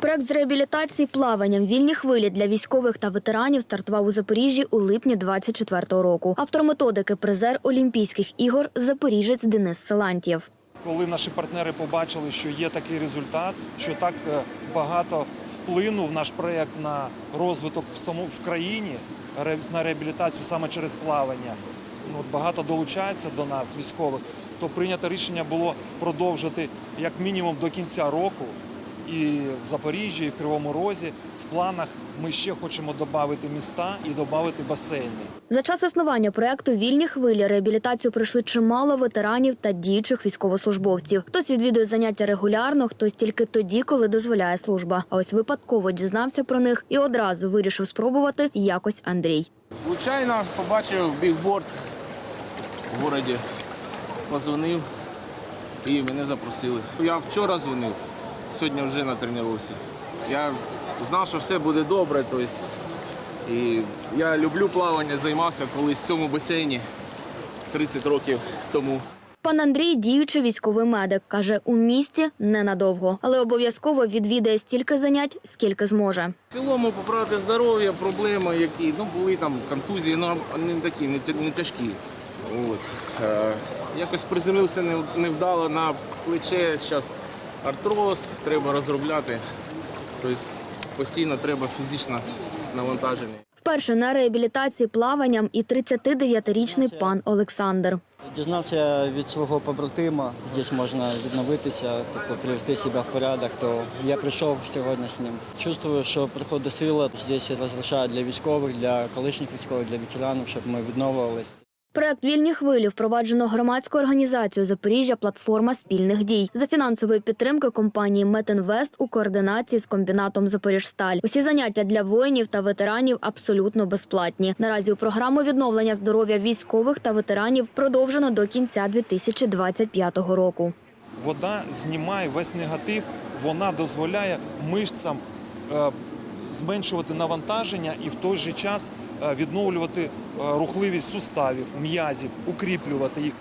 Проект з реабілітації плаванням вільні хвилі для військових та ветеранів стартував у Запоріжжі у липні 24-го року. Автор методики призер Олімпійських ігор Запоріжець Денис Силантьєв. Коли наші партнери побачили, що є такий результат, що так е, багато вплинув наш проєкт на розвиток в саму в країні, на реабілітацію саме через плавання. Ну, от багато долучається до нас, військових, то прийнято рішення було продовжити як мінімум до кінця року. І в Запоріжжі, і в Кривому Розі в планах ми ще хочемо додати міста і додати басейни. За час існування проекту Вільні хвилі реабілітацію пройшли чимало ветеранів та діючих військовослужбовців. Хтось відвідує заняття регулярно, хтось тільки тоді, коли дозволяє служба. А ось випадково дізнався про них і одразу вирішив спробувати якось Андрій. Звичайно, побачив бігборд в місті, позвонив і мене запросили. Я вчора дзвонив, сьогодні вже на тренувці. Я знав, що все буде добре. Тобто, і я люблю плавання, займався колись в цьому басейні 30 років тому. Пан Андрій діючий військовий медик. Каже, у місті ненадовго, але обов'язково відвідає стільки занять, скільки зможе. В цілому поправити здоров'я, проблеми, які ну, були там контузії, ну не такі, не, тяжкі. От. Е, якось приземлився невдало на плече. Зараз артроз, треба розробляти. Тобто постійно треба фізичне навантаження. Вперше на реабілітації плаванням і 39-річний пан Олександр. Дізнався від свого побратима, здесь можна відновитися, тобто привести себе в порядок, то я прийшов сьогодні з ним. Чувствую, що приходить сила, здесь розрішають для військових, для колишніх військових, для ветеранів, щоб ми відновлювалися. Проект Вільні хвилі впроваджено громадську організацію Запоріжжя Платформа спільних дій за фінансової підтримки компанії Метінвест у координації з комбінатом Запоріжсталь. Усі заняття для воїнів та ветеранів абсолютно безплатні. Наразі у програму відновлення здоров'я військових та ветеранів продовжено до кінця 2025 року. Вода знімає весь негатив, вона дозволяє мишцям е, зменшувати навантаження і в той же час е, відновлювати е, рухливість суставів, м'язів, укріплювати їх.